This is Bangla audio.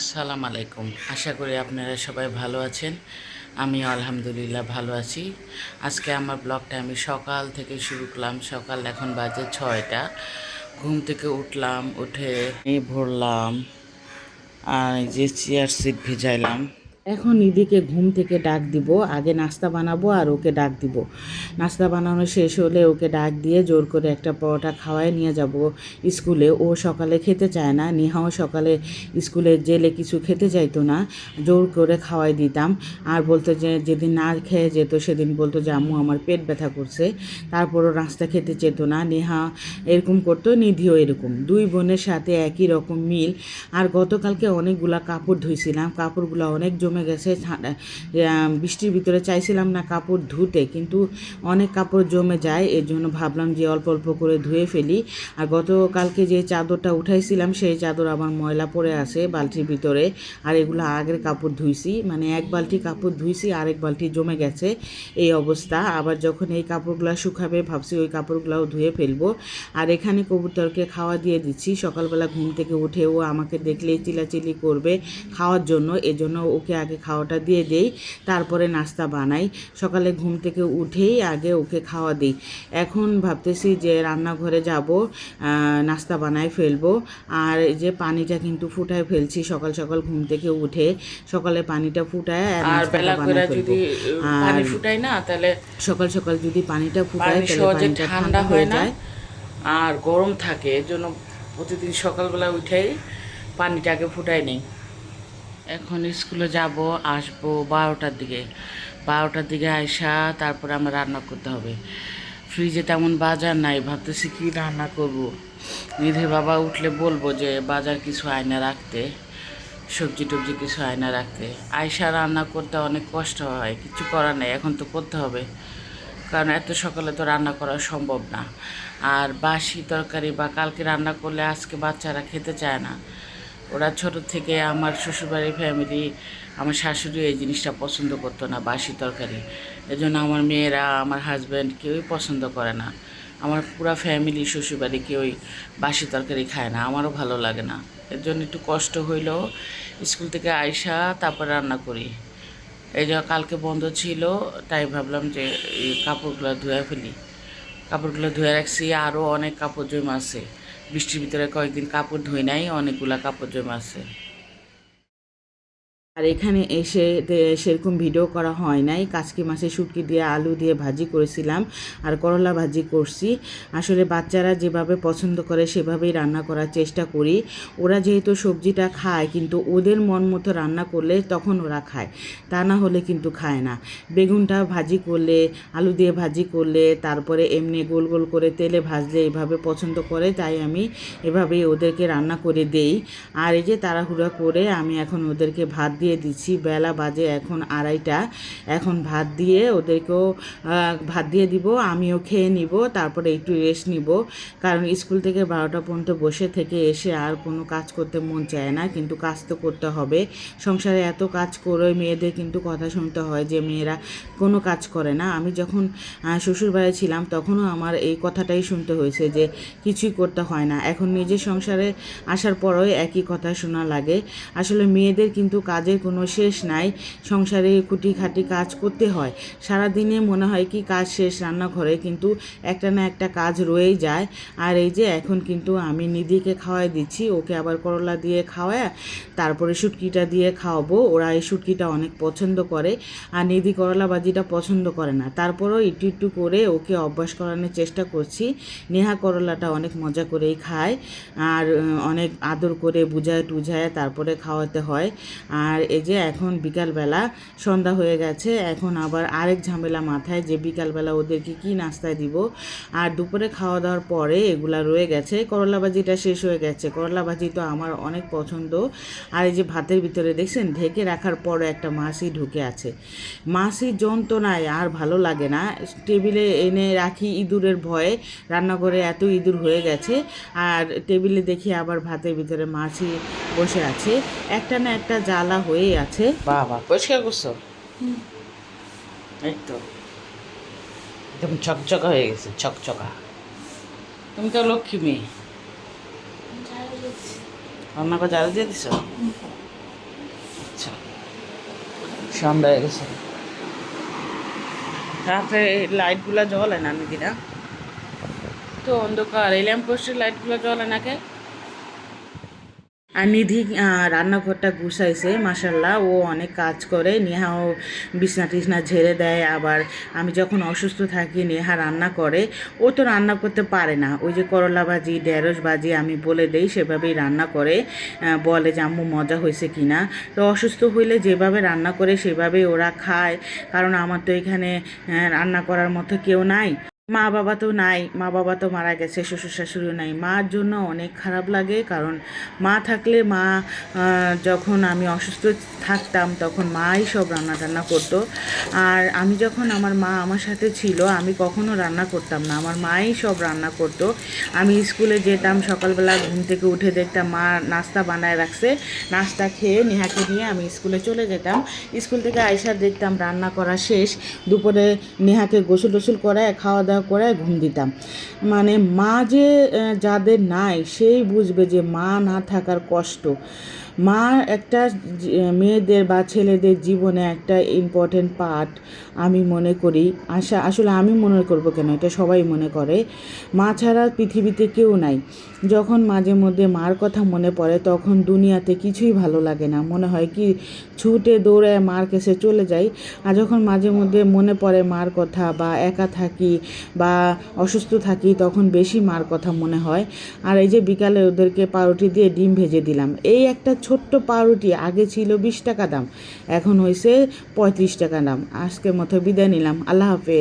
আসসালামু আলাইকুম। আশা করি আপনারা সবাই ভালো আছেন। আমি আলহামদুলিল্লাহ ভালো আছি। আজকে আমার ব্লগটা আমি সকাল থেকে শুরু করলাম। সকাল এখন বাজে ছয়টা। ঘুম থেকে উঠলাম, উঠে ভরলাম, আর যে চেয়ার সিট ভিজাইলাম। এখন নিধিকে ঘুম থেকে ডাক দিব, আগে নাস্তা বানাবো আর ওকে ডাক দিব। নাস্তা বানানো শেষ হলে ওকে ডাক দিয়ে জোর করে একটা পরোটা খাওয়াই নিয়ে যাব স্কুলে। ও সকালে খেতে চায় না, নিহাও সকালে স্কুলে জেলে কিছু খেতে চাইতো না, জোর করে খাওয়াই দিতাম। আর বলতো যে, যেদিন না খেয়ে যেত সেদিন বলতো যে, আম্মু আমার পেট ব্যথা করছে। তারপরও নাস্তা খেতে চেত না, নেহা এরকম করতো, নিধিও এরকম। দুই বোনের সাথে একই রকম মিল। আর গতকালকে অনেকগুলা কাপড় ধুইছিলাম, কাপড়গুলো অনেক জমে গেছে বৃষ্টির ভিতরে চাইছিলাম না কাপড় ধুতে, কিন্তু অনেক কাপড় জমে যায়, এর জন্য ভাবলাম যে অল্প অল্প করে ধুয়ে ফেলি। আর গতকালকে যে চাদরটা উঠাইছিলাম, সেই চাদর আমার ময়লা পড়ে আছে বালতির ভিতরে, আর এগুলো আগের কাপড় ধুইছি মানে এক বালতি কাপড় ধুইছি, আরেক বালতি জমে গেছে এই অবস্থা। আবার যখন এই কাপড়গুলো শুকাবে, ভাবছি ওই কাপড়গুলোও ধুয়ে ফেলব। আর এখানে কবুতরকে খাওয়া দিয়ে দিচ্ছি, সকালবেলা ঘুম থেকে উঠে ও আমাকে দেখলেই চিলাচিলি করবে খাওয়ার জন্য, এজন্য ওকে আগে খাওয়াটা দিয়ে দেই তারপরে নাস্তা বানাই। সকালে ঘুম থেকে উঠেই আগে ওকে খাওয়া দিই। এখন ভাবতেছি যে রান্নাঘরে যাব নাস্তা বানাই ফেলব। আর এই যে পানিটা কিন্তু ফুটায় ফেলছি সকাল সকাল ঘুম থেকে উঠে সকালে পানিটা ফুটায় আর বেলা করে যদি আর পানি ফুটাই না তাহলে সকাল সকাল যদি পানিটা ফুটায় তাহলে সহজে পানিটা ঠান্ডা হয়ে যায়। আর গরম থাকে এর জন্য প্রতিদিন সকালবেলা উঠেই পানিটাকে ফুটাই নেই। এখন স্কুলে যাব, আসব বারোটার দিকে। বারোটার দিকে আইসা তারপরে আমার রান্না করতে হবে। ফ্রিজে তেমন বাজার নাই, ভাবতেছি কি রান্না করব? নিধে বাবা উঠলে বলব যে, বাজার কিছু আয়না রাখতে, সবজি টবজি কিছু আয়না রাখতে। আয়সা রান্না করতে অনেক কষ্ট হয়, কিছু করার নেই, এখন তো করতে হবে। কারণ এত সকালে তো রান্না করা সম্ভব না। আর বাসি তরকারি বা কালকে রান্না করলে আজকে বাচ্চারা খেতে চায় না। ওরা ছোট থেকে আমার শ্বশুরবাড়ির ফ্যামিলি আমার শাশুড়ি এই জিনিসটা পছন্দ করতো না, বাসি তরকারি। এজন্য আমার মেয়েরা, আমার হাজব্যান্ড কেউই পছন্দ করে না। আমার পুরা ফ্যামিলি শ্বশুরবাড়ি কেউই বাসি তরকারি খায় না, আমারও ভালো লাগে না। এর জন্য একটু কষ্ট হইলেও স্কুল থেকে আইসা তারপর রান্না করি। এই যে কালকে বন্ধ ছিল, তাই ভাবলাম যে কাপড়গুলো ধুয়ে ফেলি। কাপড়গুলো ধুয়ে রাখছি আরও অনেক কাপড় জমা আছে। বৃষ্টির ভিতরে কয়েকদিন কাপড় ধুই নাই অনেকগুলা কাপড় জমা আছে। আর এখানে এসে সেরকম ভিডিও করা হয় নাই। কাচকি মাছের শুটকি দিয়ে, আলু দিয়ে ভাজি করেছিলাম আর করলা ভাজি করছি। আসলে বাচ্চারা যেভাবে পছন্দ করে সেভাবেই রান্না করার চেষ্টা করি। ওরা যেহেতু সবজিটা খায়, কিন্তু ওদের মন মতো রান্না করলে তখন ওরা খায়। তা না হলে কিন্তু খায় না। বেগুনটা ভাজি করলে, আলু দিয়ে ভাজি করলে, তারপরে এমনি গোল গোল করে তেলে ভাজলে এভাবে পছন্দ করে, তাই আমি এভাবেই ওদেরকে রান্না করে দেই। আর এই যে তাড়াহুড়া করে আমি এখন ওদেরকে ভাত দিয়ে দিচ্ছি। বেলা বাজে এখন আড়াইটা। এখন ভাত দিয়ে ওদেরকেও ভাত দিয়ে দিব, আমিও খেয়ে নিব, তারপরে একটু রেস্ট নিব। কারণ স্কুল থেকে বারোটা পর্যন্ত বসে থেকে এসে আর কোনো কাজ করতে মন চায় না, কিন্তু কাজ তো করতে হবে। সংসারে এত কাজ করে মেয়েদের কিন্তু কথা শুনতে হয় যে মেয়েরা কোনো কাজ করে না। আমি যখন শ্বশুরবাড়ি ছিলাম তখনও আমার এই কথাটাই শুনতে হয়েছে যে কিছুই করতে হয় না। এখন নিজের সংসারে আসার পরেও একই কথা শোনা লাগে। আসলে মেয়েদের কিন্তু কাজের কোনো শেষ নাই, সংসারে খুঁটি খাটি কাজ করতে হয়। সারাদিনে মনে হয় কি কাজ শেষ রান্নাঘরে, কিন্তু একটা না একটা কাজ রয়েই যায়। আর এই যে এখন কিন্তু আমি নিধিকে খাওয়াই দিচ্ছি, ওকে আবার করলা দিয়ে খাওয়ায়, তারপরে শুটকিটা দিয়ে খাওয়াবো। ওরা এই শুটকিটা অনেক পছন্দ করে, আর নিধি করলা বাজিটা পছন্দ করে না। তারপরেও একটু একটু করে ওকে অভ্যাস করানোর চেষ্টা করছি। নেহা করলাটা অনেক মজা করেই খায়, আর অনেক আদর করে বুঝায় টুঝায় তারপরে খাওয়াতে হয়। আর এই যে এখন বিকালবেলা সন্ধ্যা হয়ে গেছে, এখন আবার আরেক ঝামেলা মাথায় যে বিকালবেলা ওদেরকে কি নাস্তায় দিব। আর দুপুরে খাওয়া দাওয়ার পরে এগুলা রয়ে গেছে, করলা ভাজিটা শেষ হয়ে গেছে। করলা ভাজি তো আমার অনেক পছন্দ। আর এই যে ভাতের ভিতরে দেখছেন, ঢেকে রাখার পরে একটা মাছি ঢুকে আছে। মাছির যন্ত্রণায় আর ভালো লাগে না। টেবিলে এনে রাখি ইঁদুরের ভয়ে, রান্নাঘরে এত ইঁদুর হয়ে গেছে। আর টেবিলে দেখি আবার ভাতের ভিতরে মাছি বসে আছে। একটা না একটা জ্বালা হয়েই আছে। বাবা পরিষ্কার করছ? এই তো। একদম চকচকা হয়ে গেছে চকচকা। তুমি তো লক্ষ্মী মেয়ে। করে জাল দিয়ে দিছো? সন্ধ্যা হয়ে গেছে। রাত্রে লাইটগুলো জ্বলে না দিদিরা তো অন্ধকার এই ল্যাম্প পোস্টের লাইটগুলো জ্বলে না কে? আর নিধি রান্নাঘরটা গুছাইছে মাসাল্লাহ ও অনেক কাজ করে। নেহাও বিছনা টিছনা ঝেড়ে দেয়। আবার আমি যখন অসুস্থ থাকি, নেহা রান্না করে। ও তো রান্না করতে পারে না। ওই যে করলা ভাজি, ঢেঁড়স ভাজি আমি বলে দেই, সেভাবেই রান্না করে। বলে যে, আম্মু, মজা হয়েছে কি না? তো অসুস্থ হইলে যেভাবে রান্না করে, সেভাবেই ওরা খায়। কারণ আমার তো এখানে রান্না করার মতো কেউ নাই। মা বাবা তো নাই মা বাবা তো মারা গেছে শ্বশুর শাশুড়িও নাই। মার জন্য অনেক খারাপ লাগে, কারণ মা থাকলে মা যখন আমি অসুস্থ থাকতাম, তখন মাই সব রান্না টান্না করতো। আর আমি যখন আমার মা আমার সাথে ছিল, আমি কখনো রান্না করতাম না। আমার মাই সব রান্না করতো। আমি স্কুলে যেতাম, সকালবেলা ঘুম থেকে উঠে দেখতাম মা নাস্তা বানায় রাখছে। নাস্তা খেয়ে নেহাকে নিয়ে আমি স্কুলে চলে যেতাম। স্কুল থেকে আইসা দেখতাম রান্না করা শেষ। দুপুরে নেহাকে গোসল টোসল করায় খাওয়া দাওয়া করায় ঘুম দিতাম। মানে মা যে যাদের নাই, সেই বুঝবে যে মা না থাকার কষ্ট। মা একটা মেয়েদের বা ছেলেদের জীবনে একটা ইম্পর্টেন্ট পার্ট আমি মনে করি। আশা, আসলে আমি মনে করব কেন? এটা সবাই মনে করে। মা ছাড়া পৃথিবীতে কেউ নাই। যখন মাঝে মধ্যে মার কথা মনে পড়ে, তখন দুনিয়াতে কিছুই ভালো লাগে না। মনে হয় কি, ছুটে দৌড়ে মার কাছে চলে যাই। আর যখন মাঝে মধ্যে মনে পড়ে মার কথা বা একা থাকি বা অসুস্থ থাকি তখন বেশি মার কথা মনে হয়। আর এই যে বিকালে ওদেরকে পাউরুটি দিয়ে ডিম ভেজে দিলাম। এই একটা ছোট্ট পাউরুটি, আগে ছিল বিশ টাকা দাম, এখন হয়েছে পঁয়ত্রিশ টাকা দাম। আজকের মতো বিদায় নিলাম। আল্লাহ হাফেজ।